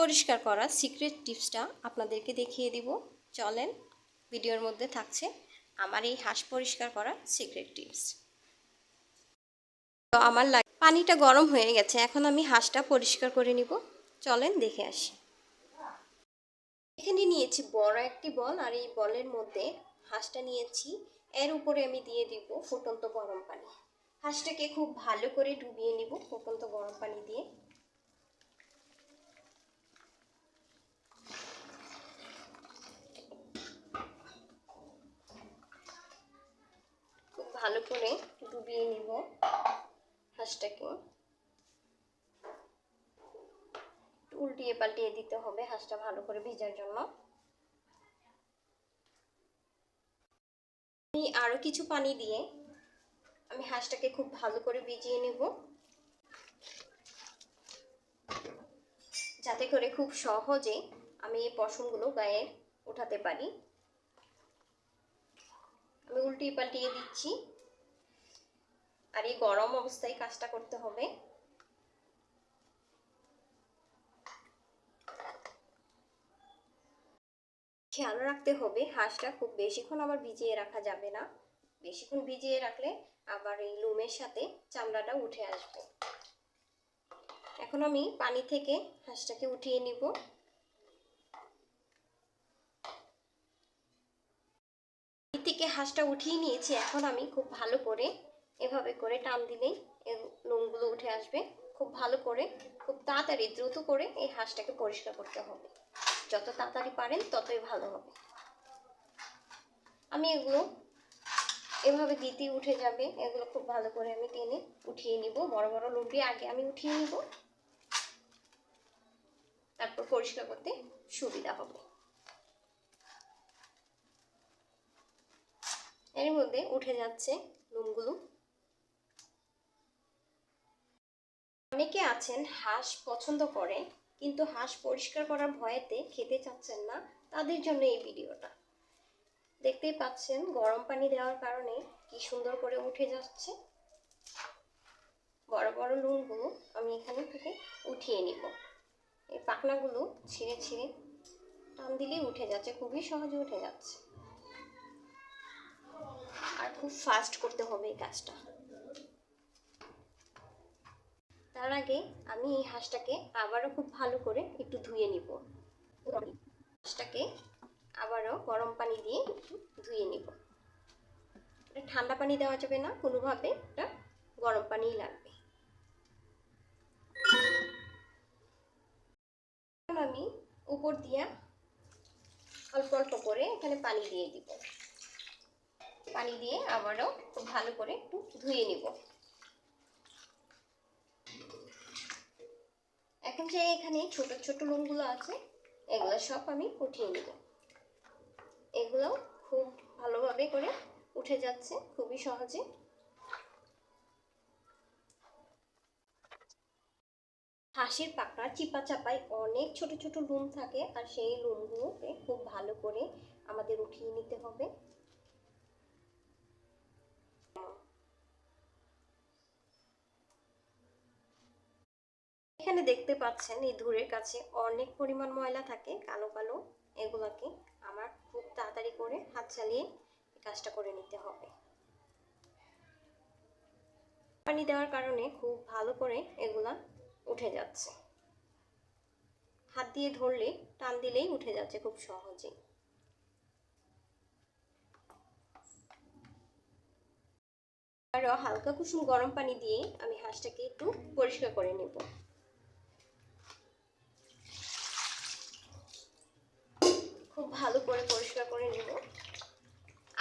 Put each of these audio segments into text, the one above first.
পরিষ্কার করা সিক্রেট টিপসটা আপনাদেরকে দেখিয়ে দিব। চলেন ভিডিওর মধ্যে থাকছে আমার এই হাঁস পরিষ্কার করা সিক্রেট টিপস তো আমার পানিটা গরম হয়ে গেছে, এখন আমি হাঁসটা পরিষ্কার করে নিব। চলেন, দেখে আসি। এখানে নিয়েছি বড় একটি বল, আর এই বলের মধ্যে হাঁসটা নিয়েছি। এর উপরে আমি দিয়ে দিব ফুটন্ত গরম পানি। হাঁসটাকে খুব ভালো করে ডুবিয়ে নিব ফুটন্ত গরম পানি দিয়ে খুব ভালো করে ডুবিয়ে নিব হাঁসটাকে উল্টিয়ে পাল্টিয়ে দিতে হবে হাঁসটা ভালো করে ভিজার জন্য। আমি আরও কিছু পানি দিয়ে আমি হাঁসটাকে খুব ভালো করে ভিজিয়ে নেব। যাতে করে খুব সহজে আমি এই পশমগুলো গায়ে উঠাতে পারি। আমি উল্টিয়ে পাল্টিয়ে দিচ্ছি। আর এই গরম অবস্থায় কাজটা করতে হবে। খেয়াল রাখতে হবে, হাঁসটা খুব বেশিক্ষণ আবার ভিজিয়ে রাখা যাবে না। বেশিক্ষণ ভিজিয়ে রাখলে আবার এই লুমের সাথে চামড়াটা উঠে আসবে। এখন আমি পানি থেকে হাঁসটাকে উঠিয়ে নিব। থেকে হাঁসটা উঠিয়ে নিয়েছি, এখন আমি খুব ভালো করে এভাবে করে টান দিলেই লোমগুলো উঠে আসবে। খুব ভালো করে, খুব তাড়াতাড়ি, দ্রুত করে এই হাঁসটাকে পরিষ্কার করতে হবে। যত তাড়াতাড়ি পারেন ততই ভালো হবে। আমি এগুলো এভাবে দিতে উঠে যাবে। এগুলো খুব ভালো করে আমি টেনে উঠিয়ে নিব। বড় বড় লুমটি আগে আমি উঠিয়ে নিব। তারপর পরিষ্কার করতে সুবিধা হবে। এর মধ্যে উঠে যাচ্ছে লোমগুলো অনেকে আছেন হাঁস পছন্দ করে, কিন্তু হাঁস পরিষ্কার করার ভয়েতে খেতে চাচ্ছেন না তাদের জন্য এই ভিডিওটা। দেখতেই পাচ্ছেন গরম পানি দেওয়ার কারণে কি সুন্দর করে উঠে যাচ্ছে। বড় বড় লুনগুলো আমি এখানে থেকে উঠিয়ে নিব। এই পাখনাগুলো ছিঁড়ে ছিঁড়ে টান দিলেই উঠে যাচ্ছে, খুবই সহজে উঠে যাচ্ছে। আর খুব ফাস্ট করতে হবে এই কাজটা। তার আগে আমি এই হাঁসটাকে আবারও খুব ভালো করে একটু ধুয়ে নিব। হাঁসটাকে আবারও গরম পানি দিয়ে ধুয়ে নিব। এটা ঠান্ডা পানি দেওয়া যাবে না, কোনোভাবে এটা গরম পানিই লাগবে। আমি উপর দিয়া অল্প অল্প করে এখানে পানি দিয়ে দিব। পানি দিয়ে আবারও খুব ভালো করে একটু ধুয়ে নিব। এখন যে এখানে ছোট ছোট লোমগুলো আছে, এগুলো সব আমি উঠিয়ে নিব। এগুলো খুব ভালোভাবে করে উঠে যাচ্ছে, খুবই সহজে। হাঁসের পাকড়া চিপা চাপায় অনেক ছোট ছোট লুম থাকে, আর সেই লুমগুলোকে খুব ভালো করে আমাদের উঠিয়ে নিতে হবে। এখানে দেখতে পাচ্ছেন এই ধুরের কাছে অনেক পরিমাণ ময়লা থাকে, কালো কালো, এগুলাকে আমার খুব তাড়াতাড়ি করে হাত চালিয়ে কাজটা করে নিতে হবে। পানি দেওয়ার কারণে খুব ভালো করে এগুলা উঠে যাচ্ছে। হাত দিয়ে ধরলে, টান দিলেই উঠে যাচ্ছে খুব সহজেই। আরও হালকা কুসুম গরম পানি দিয়ে আমি হাঁসটাকে একটু পরিষ্কার করে নেব খুব ভালো করে পরিষ্কার করে নেব।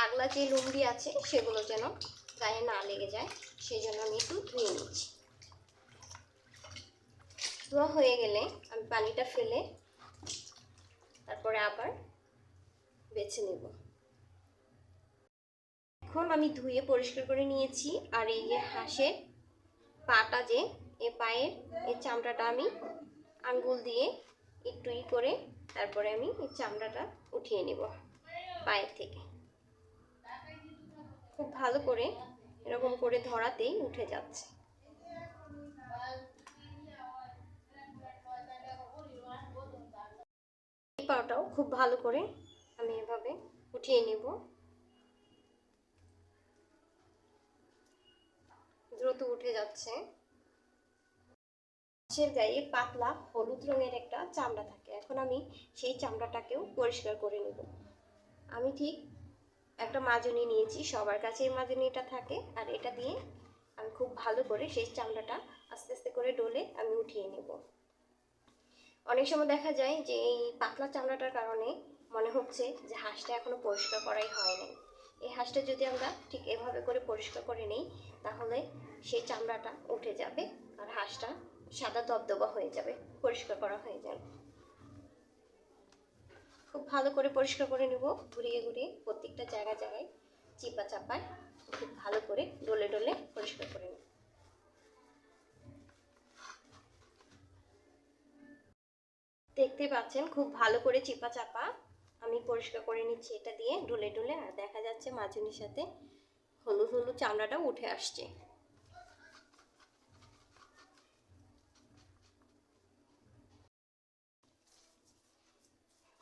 আগলা যে লুঙ্গি আছে, সেগুলো যেন গায়ে না লেগে যায়, সেই জন্য আমি একটু ধুয়ে নিচ্ছি। ধোয়া হয়ে গেলে আমি পানিটা ফেলে তারপরে আবার বেছে নেব। এখন আমি ধুয়ে পরিষ্কার করে নিয়েছি, আর এই যে হাঁসের পাটা যে এ পায়ের এই চামড়াটা আমি আঙ্গুল দিয়ে একটু ই করে তারপরে আমি এই চামড়াটা উঠিয়ে নেব, পায়ের থেকে। খুব ভালো করে এরকম করে ধরাতেই উঠে যাচ্ছে। পাটাও খুব ভালো করে আমি এভাবে উঠিয়ে নেব। দ্রুত উঠে যাচ্ছে। হাঁসের গায়ে পাতলা হলুদ রঙের একটা চামড়া থাকে। এখন আমি সেই চামড়াটাকেও পরিষ্কার করে নেব। আমি ঠিক একটা মাজনি নিয়েছি, সবার কাছে এই মাজনিটা থাকে। আর এটা দিয়ে আমি খুব ভালো করে সেই চামড়াটা আস্তে আস্তে করে ডলে আমি উঠিয়ে নেব। অনেক সময় দেখা যায় যে এই পাতলা চামড়াটার কারণে মনে হচ্ছে যে হাঁসটা এখনও পরিষ্কার করাই হয় নাই। এই হাঁসটা যদি আমরা ঠিক এভাবে করে পরিষ্কার করে নিই, তাহলে সেই চামড়াটা উঠে যাবে আর হাঁসটা সাদা দবদবা হয়ে যাবে, পরিষ্কার করা হয়ে যাবে। খুব ভালো করে পরিষ্কার করে নেব, ঘুরিয়ে ঘুরিয়ে প্রত্যেকটা জায়গা জায়গায় চিপা চাপায় খুব ভালো করে ডলে ডলে পরিষ্কার করে নেব। দেখতে পাচ্ছেন, খুব ভালো করে চিপা চাপা আমি পরিষ্কার করে নিচ্ছি এটা দিয়ে, ডলে ডলে। আর দেখা যাচ্ছে মাজুনির সাথে হলুদ হলুদ চামড়াটা উঠে আসছে।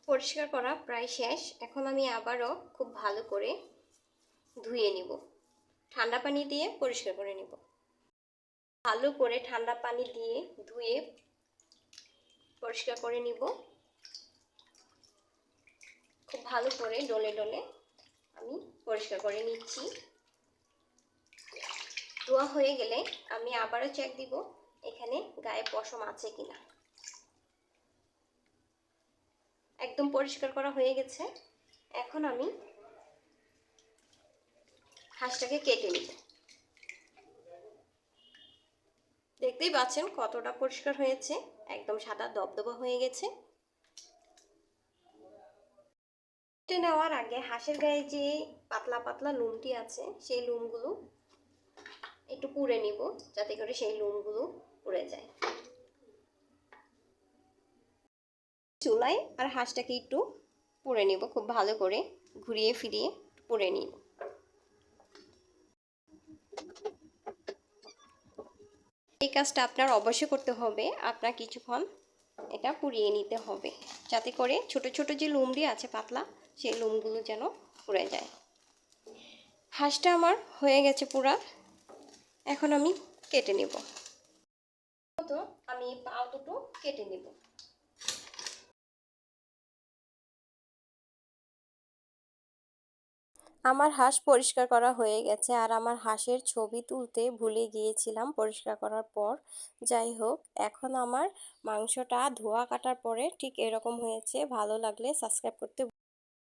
পরিষ্কার করা প্রায় শেষ। এখন আমি আবারও খুব ভালো করে ধুয়ে নিব। ঠান্ডা পানি দিয়ে পরিষ্কার করে নিব। ভালো করে ঠান্ডা পানি দিয়ে ধুয়ে পরিষ্কার করে নিব। খুব ভালো করে ডলে ডলে আমি পরিষ্কার করে নিচ্ছি। ধোয়া হয়ে গেলে আমি আবারও চেক দিব, এখানে গায়ে পশম আছে কিনা। একদম পরিষ্কার করা হয়ে গেছে। এখন আমি হাঁসটাকে কেটে নিব। দেখতেই পাচ্ছেন কতটা পরিষ্কার হয়েছে, একদম সাদা দবদবা হয়ে গেছে। কেটে নেওয়ার আগে হাঁসের গায়ে যে পাতলা পাতলা লুমটি আছে, সেই লুমগুলো একটু পুড়ে নিব, যাতে করে সেই লুমগুলো পুড়ে যায়। চুলায় আর হাঁসটাকে একটু পুড়ে নিব খুব ভালো করে, ঘুরিয়ে ফিরিয়ে পুড়ে নিব। এই কাজটা আপনার অবশ্যই করতে হবে, আপনার কিছুক্ষণ এটা পুড়িয়ে নিতে হবে, যাতে করে ছোট ছোট যে লুমড়ি আছে পাতলা, সেই লুমগুলো যেন পুড়ে যায়। হাঁসটা আমার হয়ে গেছে পুরা এখন আমি কেটে নেব। তো আমি পাও দুটো কেটে নেব। আমার হাঁস পরিষ্কার করা হয়ে গেছে। আর আমার হাঁসের ছবি তুলতে ভুলে গিয়েছিলাম পরিষ্কার করার পর। যাই হোক, এখন আমার মাংসটা ধোয়া কাটার পরে ঠিক এরকম হয়েছে। ভালো লাগলে সাবস্ক্রাইব করতে